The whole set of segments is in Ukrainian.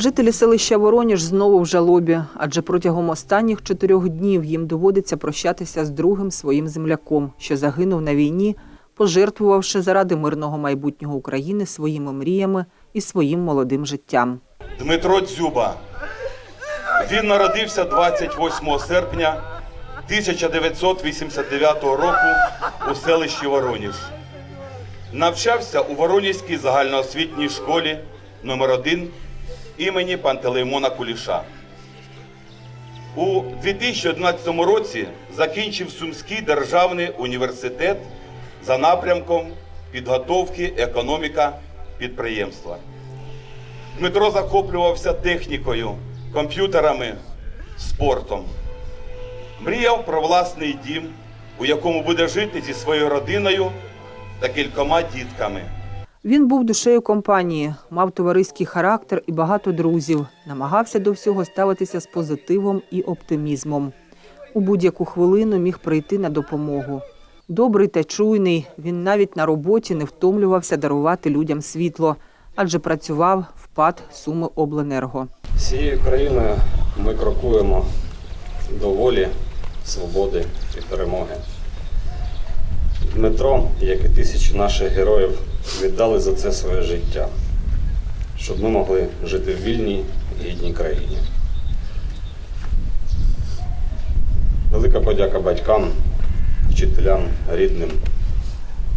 Жителі селища Вороніж знову в жалобі, адже протягом останніх чотирьох днів їм доводиться прощатися з другим своїм земляком, що загинув на війні, пожертвувавши заради мирного майбутнього України своїми мріями і своїм молодим життям. Дмитро Дзюба. Він народився 28 серпня 1989 року у селищі Вороніж. Навчався у Воронізькій загальноосвітній школі номер 1 імені Пантелеймона Куліша. У 2011 році закінчив Сумський державний університет за напрямком підготовки економіка підприємства. Дмитро захоплювався технікою, комп'ютерами, спортом. Мріяв про власний дім, у якому буде жити зі своєю родиною та кількома дітками. Він був душею компанії, мав товариський характер і багато друзів, намагався до всього ставитися з позитивом і оптимізмом. У будь-яку хвилину міг прийти на допомогу. Добрий та чуйний, він навіть на роботі не втомлювався дарувати людям світло, адже працював в ПАД Суми Обленерго. Всією країною ми крокуємо до волі, свободи і перемоги. Дмитро, як і тисячі наших героїв, віддали за це своє життя, щоб ми могли жити в вільній гідній країні. Велика подяка батькам, вчителям, рідним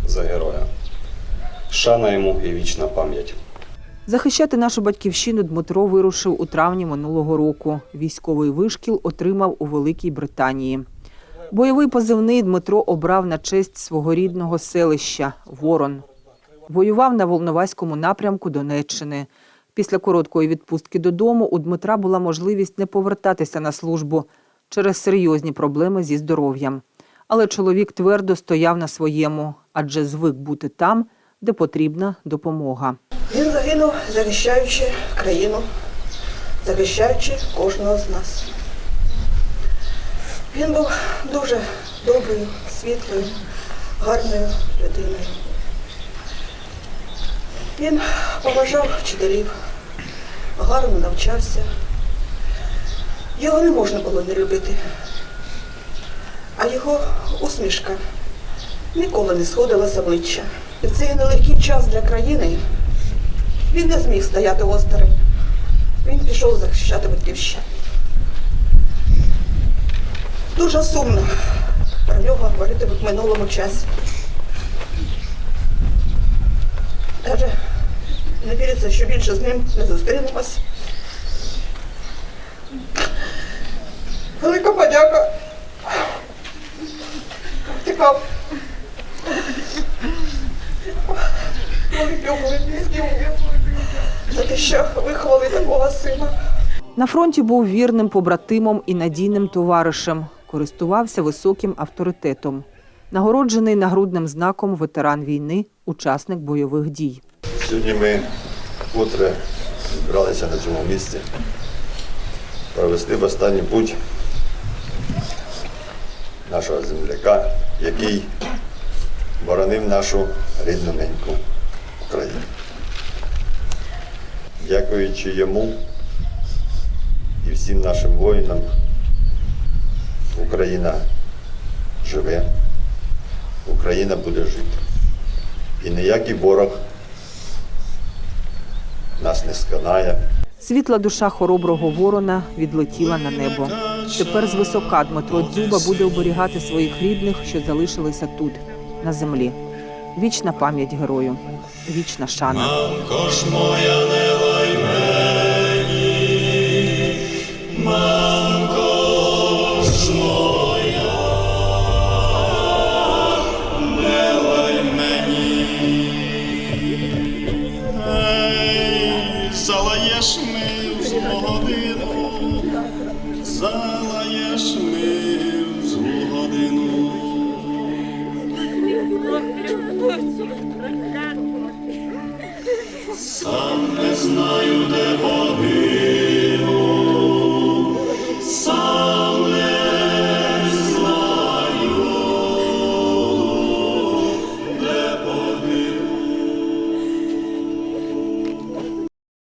за героя. Шана йому і вічна пам'ять. Захищати нашу батьківщину Дмитро вирушив у травні минулого року. Військовий вишкіл отримав у Великій Британії. Бойовий позивний Дмитро обрав на честь свого рідного селища Ворон. Воював на Волноваському напрямку Донеччини. Після короткої відпустки додому у Дмитра була можливість не повертатися на службу через серйозні проблеми зі здоров'ям. Але чоловік твердо стояв на своєму, адже звик бути там, де потрібна допомога. Він загинув, захищаючи країну, захищаючи кожного з нас. Він був дуже доброю, світлою, гарною людиною. Він поважав вчителів, гарно навчався. Його не можна було не любити, а його усмішка ніколи не сходила з обличчя. І цей нелегкий час для країни він не зміг стояти осторонь. Він пішов захищати батьківщину. Дуже сумно про нього говорити в минулому часі. Даже не віриться, що більше з ним не зустрінемось. Велика подяка. Втікав. За те, що виховали такого сина. На фронті був вірним побратимом і надійним товаришем, користувався високим авторитетом. Нагороджений нагрудним знаком ветеран війни, учасник бойових дій. Сьогодні ми вкотре зібралися на цьому місці провести в останній путь нашого земляка, який боронив нашу рідну неньку Україну. Дякуючи йому і всім нашим воїнам, Україна живе, Україна буде жити. І ніякий ворог нас не сканає. Світла душа хороброго ворона відлетіла на небо. Тепер з висока Дмитро Дзюба буде оберігати своїх рідних, що залишилися тут, на землі. Вічна пам'ять герою, вічна шана. Залаєш ми в злу годину. Сам не знаю.